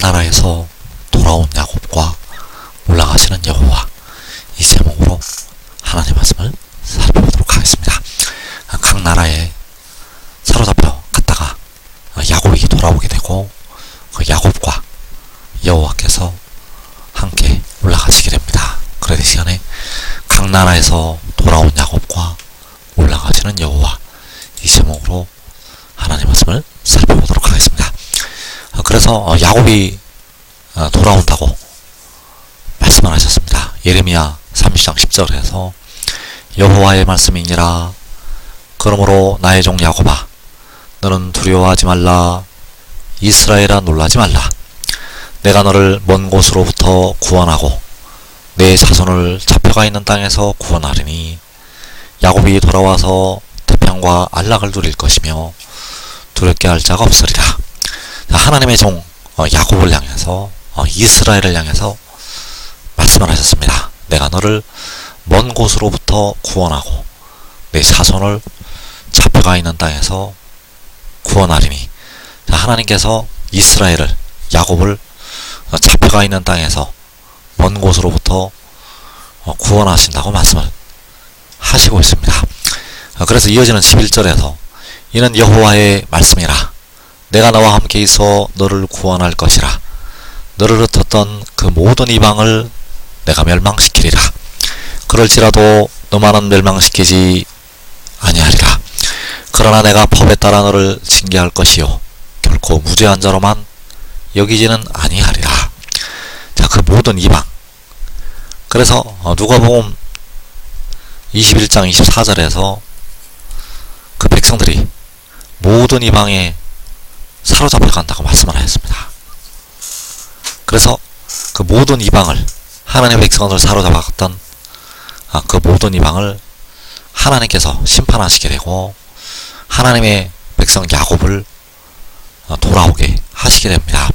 나라에서 돌아온 야곱과 올라가시는 여호와 이 제목으로 하나님 말씀을 살펴보도록 하겠습니다. 각 나라에 사로잡혀 갔다가 야곱이 돌아오게 되고 그 야곱과 여호와께서 함께 올라가시게 됩니다. 그래서 이 시간에 각 나라에서 돌아온 야곱과 올라가시는 여호와 이 제목으로 하나님 말씀을 살펴보도록 하겠습니다. 어, 그래서 어, 야곱이 어, 돌아온다고 말씀을 하셨습니다. 예레미야 30장 10절에서 여호와의 말씀이니라 그러므로 나의 종 야곱아 너는 두려워하지 말라 이스라엘아 놀라지 말라 내가 너를 먼 곳으로부터 구원하고 내 자손을 잡혀가 있는 땅에서 구원하리니 야곱이 돌아와서 태평과 안락을 누릴 것이며 두렵게 할 자가 없으리라. 하나님의 종 어, 야곱을 향해서 어, 이스라엘을 향해서 말씀을 하셨습니다. 내가 너를 먼 곳으로부터 구원하고 내 자손을 잡혀가 있는 땅에서 구원하리니 하나님께서 이스라엘을 야곱을 어, 잡혀가 있는 땅에서 먼 곳으로부터 구원하신다고 말씀을 하시고 있습니다. 그래서 이어지는 11절에서 이는 여호와의 말씀이라 내가 너와 함께 있어 너를 구원할 것이라. 너를 흩었던 그 모든 이방을 내가 멸망시키리라. 그럴지라도 너만은 멸망시키지 아니하리라. 그러나 내가 법에 따라 너를 징계할 것이요. 결코 무죄한 자로만 여기지는 아니하리라. 자 그 모든 이방. 그래서 어, 누가복음 21장 24절에서 그 백성들이 모든 이방에 사로잡혀 간다고 말씀을 하였습니다. 그래서 그 모든 이방을 하나님의 백성을 사로잡았던 아, 그 모든 이방을 하나님께서 심판하시게 되고 하나님의 백성 야곱을 어, 돌아오게 하시게 됩니다.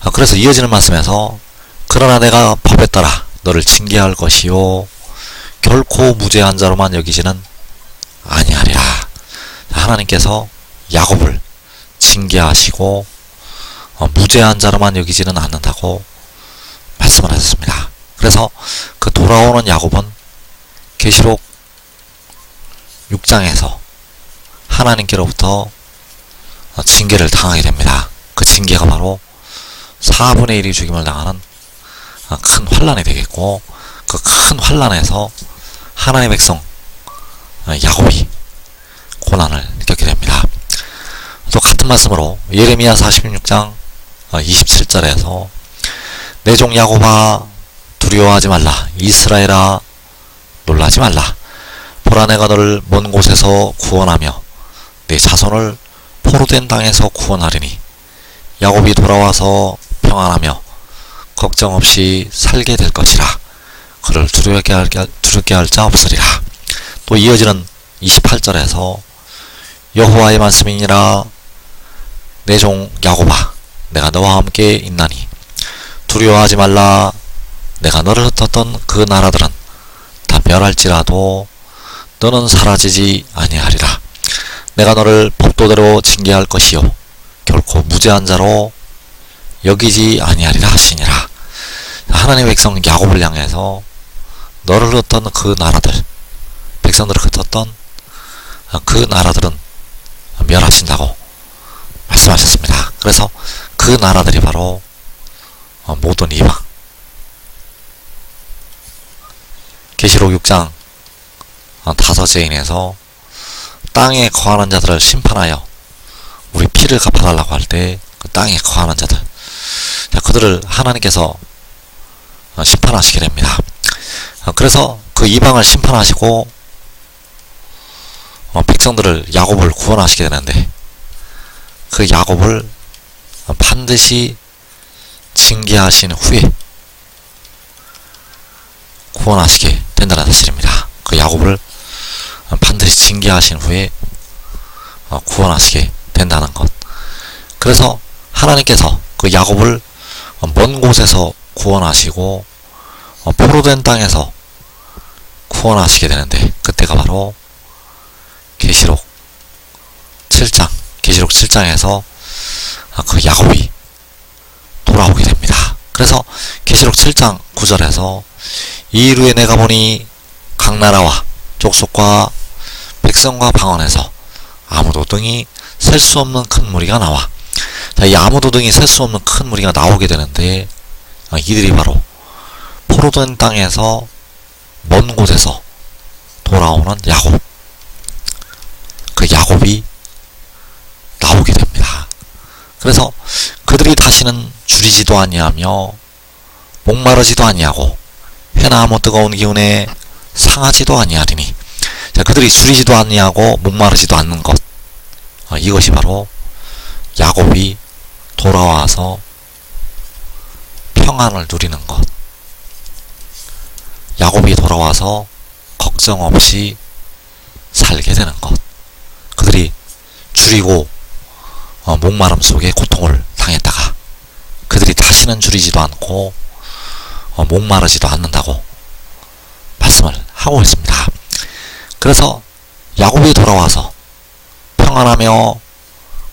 아, 그래서 이어지는 말씀에서 그러나 내가 법에 따라 너를 징계할 것이요 결코 무죄한 자로만 여기지는 아니하리라. 하나님께서 야곱을 징계하시고 어, 무죄한 자로만 여기지는 않는다고 말씀을 하셨습니다. 그래서 그 돌아오는 야곱은 계시록 6장에서 하나님께로부터 어, 징계를 당하게 됩니다. 그 징계가 바로 4분의 1이 죽임을 당하는 어, 큰 환란이 되겠고 그 큰 환란에서 하나님의 백성 어, 야곱이 고난을 겪게 됩니다. 또 같은 말씀으로 예레미야 46장 27절에서 내 종 야곱아 두려워하지 말라. 이스라엘아 놀라지 말라. 보라 내가 너를 먼 곳에서 구원하며 내 자손을 포로된 땅에서 구원하리니 야곱이 돌아와서 평안하며 걱정 없이 살게 될 것이라. 그를 두렵게 할, 두렵게 할 자 없으리라. 또 이어지는 28절에서 여호와의 말씀이니라 내 종 야곱아 내가 너와 함께 있나니. 두려워하지 말라. 내가 너를 흩었던 그 나라들은 다 멸할지라도 너는 사라지지 아니하리라. 내가 너를 법도대로 징계할 것이요. 결코 무죄한 자로 여기지 아니하리라 하시니라. 하나님의 백성 야곱을 향해서 너를 흩었던 그 나라들 백성들을 흩었던 그 나라들은 멸하신다고 말씀하셨습니다. 그래서 그 나라들이 바로 모든 이방 계시록 6장 다섯째 인에서 땅에 거하는 자들을 심판하여 우리 피를 갚아달라고 할 때 그 땅에 거하는 자들 자, 그들을 하나님께서 심판하시게 됩니다. 그래서 그 이방을 심판하시고 어, 백성들을 야곱을 구원하시게 되는데 그 야곱을 반드시 징계하신 후에 구원하시게 된다는 사실입니다. 그 야곱을 반드시 징계하신 후에 어, 구원하시게 된다는 것. 그래서 하나님께서 그 야곱을 먼 곳에서 구원하시고 어, 포로된 땅에서 구원하시게 되는데 그때가 바로 계시록 7장 계시록 7장에서 그 야곱이 그래서 계시록 7장 9절에서 이일후에 내가 보니 각 나라와 족속과 백성과 방언에서 아무도 등이 셀 수 없는 큰 무리가 나와. 자, 이 아무도 등이 셀 수 없는 큰 무리가 나오게 되는데 아, 이들이 바로 포로된 땅에서 먼 곳에서 돌아오는 야곱. 그 야곱이 됩니다. 그래서 그들이 다시는 줄이지도 아니하며 목마르지도 아니하고 해나무 뜨거운 기운에 상하지도 아니하리니. 자, 그들이 줄이지도 아니하고 목마르지도 않는 것. 어, 이것이 바로 야곱이 돌아와서 평안을 누리는 것. 야곱이 돌아와서 걱정 없이 살게 되는 것. 그들이 줄이고 어, 목마름 속에 고통을 당했다가 그들이 다시는 줄이지도 않고 어, 목마르지도 않는다고 말씀을 하고 있습니다. 그래서 야곱이 돌아와서 평안하며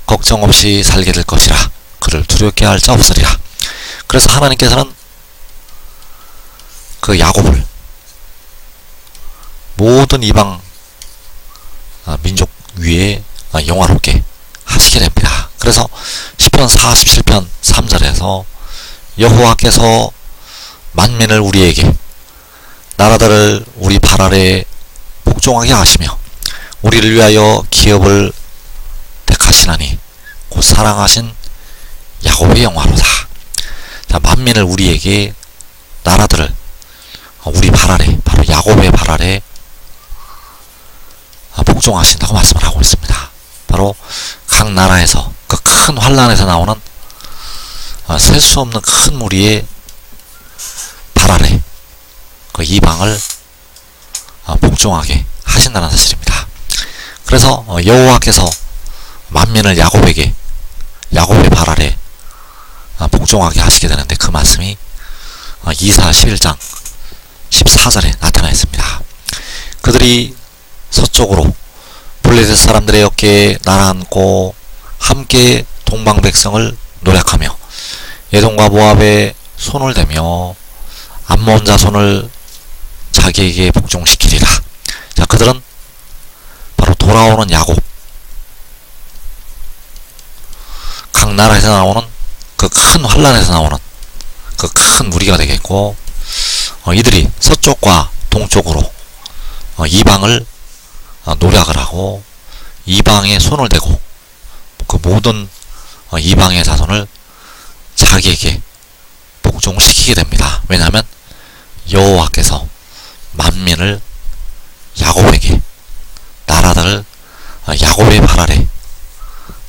걱정 없이 살게 될 것이라 그를 두렵게 할 자 없으리라. 그래서 하나님께서는 그 야곱을 모든 이방 아, 민족 위에 아, 영화롭게 하시게 됩니다. 그래서 10편 47편 3절에서 여호와께서 만민을 우리에게 나라들을 우리 발 아래 복종하게 하시며 우리를 위하여 기업을 택하시나니 곧 사랑하신 야곱의 영화로다. 자, 만민을 우리에게 나라들을 우리 발 아래 바로 야곱의 발 아래 복종하신다고 말씀을 하고 있습니다. 바로 각 나라에서 그 큰 환란에서 나오는 셀수 없는 큰 무리의 발 아래 그 이방을 복종하게 하신다는 사실입니다. 그래서 여호와께서 만민을 야곱에게 야곱의 발 아래 복종하게 하시게 되는데 그 말씀이 이사 11장 14절에 나타나 있습니다. 그들이 서쪽으로 블레셋 사람들의 어깨에 날아앉고 함께 동방 백성을 노력하며 예동과 모압에 손을 대며 암몬 자손을 자기에게 복종시키리라. 자, 그들은 바로 돌아오는 야곱. 각 나라에서 나오는 그 큰 환란에서 나오는 그 큰 무리가 되겠고 어, 이들이 서쪽과 동쪽으로 어, 이방을 어, 노력을 하고 이방에 손을 대고 그 모든 어, 이방의 자손을 자기에게 복종시키게 됩니다. 왜냐하면 여호와께서 만민을 야곱에게 나라들을 어, 야곱의 발 아래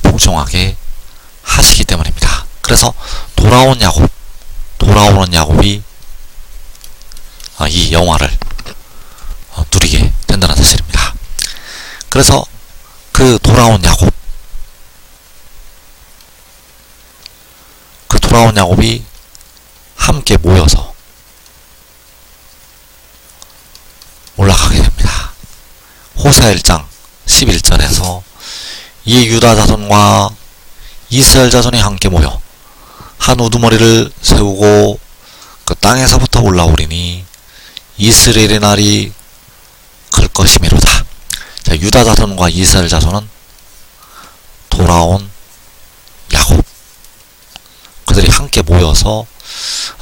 복종하게 하시기 때문입니다. 그래서 돌아온 야곱, 돌아오는 야곱이 이 영화를 누리게 된다는 사실입니다. 그래서 그 돌아온 야곱, 그 돌아온 야곱이 함께 모여서 올라가게 됩니다. 호사 1장 11절에서 이 유다 자손과 이스라엘 자손이 함께 모여 한 우두머리를 세우고 그 땅에서부터 올라오리니 이스라엘의 날이 클 것이미로다. 자, 유다 자손과 이스라엘 자손은 돌아온 야곱. 그들이 함께 모여서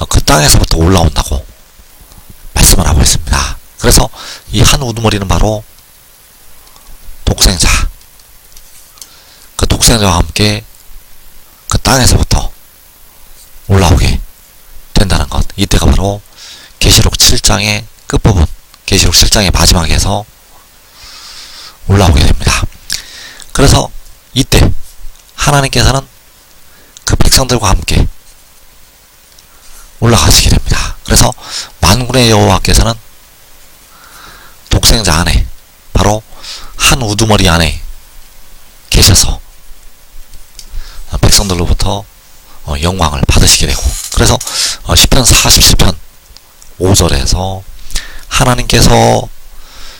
그 땅에서부터 올라온다고 말씀을 하고 있습니다. 그래서 이 한 우두머리는 바로 독생자. 그 독생자와 함께 그 땅에서부터 올라오게 된다는 것. 이때가 바로 계시록 7장의 끝부분, 계시록 7장의 마지막에서 올라오게 됩니다. 그래서 이때 하나님께서는 그 백성들과 함께 올라가시게 됩니다. 그래서 만군의 여호와께서는 독생자 안에 바로 한 우두머리 안에 계셔서 백성들로부터 어, 영광을 받으시게 되고 그래서 10편 어, 47편 5절에서 하나님께서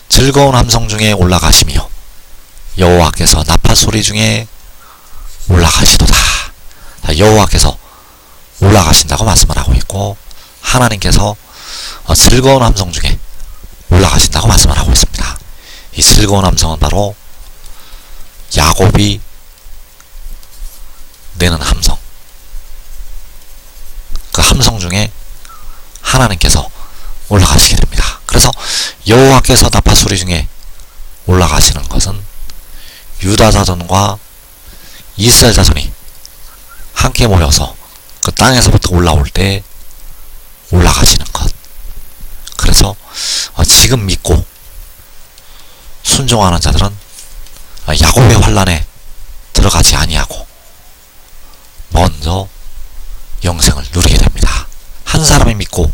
즐거운 함성 중에 올라가시며 여호와께서 나팔 소리 중에 올라가시도다. 여호와께서 올라 올라가신다고 말씀을 하고 있고 하나님께서 어, 즐거운 함성 중에 올라가신다고 말씀을 하고 있습니다. 이 즐거운 함성은 바로 야곱이 내는 함성. 그 함성 중에 하나님께서 올라가시게 됩니다. 여호와께서 나파 소리 중에 올라가시는 것은 유다 자손과 이스라엘 자손이 함께 모여서 그 땅에서부터 올라올 때 올라가시는 것. 그래서 어, 지금 믿고 순종하는 자들은 어, 야곱의 환란에 들어가지 아니하고 먼저 영생을 누리게 됩니다. 한 사람이 믿고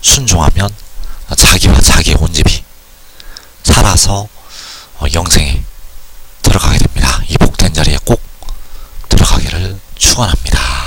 순종하면 어, 자기와 자기의 온 집이 살아서 어, 영생에 들어가게 됩니다. 이 복된 자리에 꼭 들어가기를 축원합니다.